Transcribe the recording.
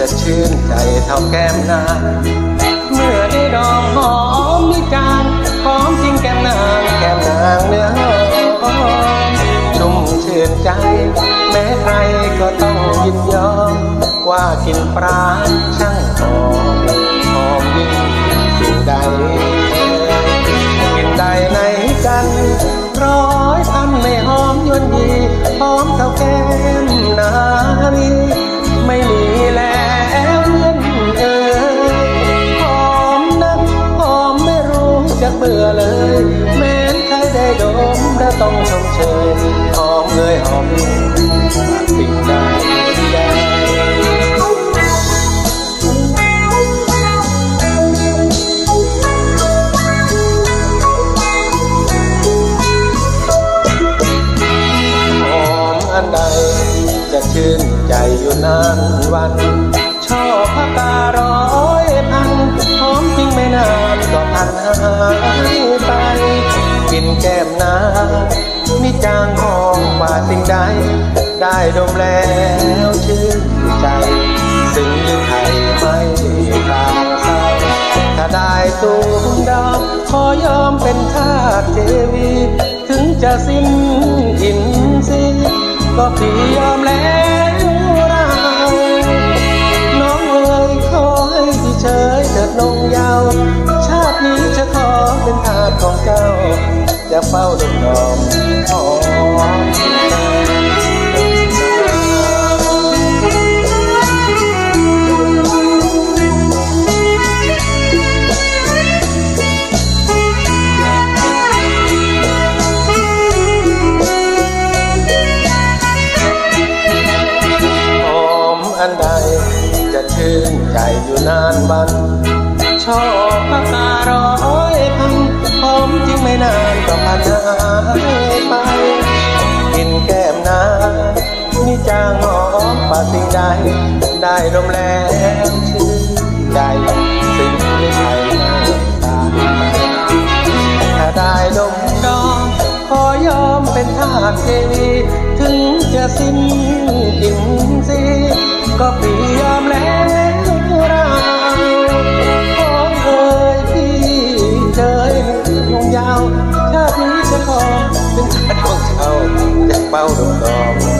จะชื่นใจเท่าแก้มนางเมื่อได้ดอกหอมวิจารหอมจริงแก้มนางแก้มนางเนื้อหอมชุ่มชื่นใจ แม้ใครก็ต้องยินยอม ว่ากินปลาช่างหอมหอมยิ่งสิ่งใดกินได้ในกันร้อยพันไม่หอมยวนยีหอมเท่าแก้มนารี รู้จะเบื่อเลย แม้นใครได้ดมและต้องชมเชยหอมเลยหอมยิ่งสิ่งใดใดหอมอันใดจะชื่นใจอยู่นานวันชอบพการ้อยพันหอมจริงไม่นานก็พันหา จางหอมกว่าสิ่งใด ได้ดมแล้วชื่นใจซึ่งยิ่งไทยไม่ทาเศร้าถ้าได้ตูมดาวขอยอมเป็นทาสเทวี ถึงจะสิ้นอินทรีย์ก็พี่ยอมแล้วเราน้องเอ๋ยขอให้พี่เฉยเถิดนงยาว ชาตินี้จะขอเป็นทาสของเจ้าจะเฝ้าดมดอม อมหอมอันใดจะชื่นใจอยู่นานวัน ชอบปากการ้อยพันหอมจริงไม่นานก็ผ่านหา สิได้ได้ลมแรงชื่นใจสิ่งที่ใครตาถ้าได้ลมดอมขอยอมเป็นทาสเทวีถึงจะสิ้นอิ่มสีก็ปียอมแล้วราของเคยพี่เจยหงยาวชาตินี้จะขอเป็นทาสของเจ้าจะเป้าดอกดอก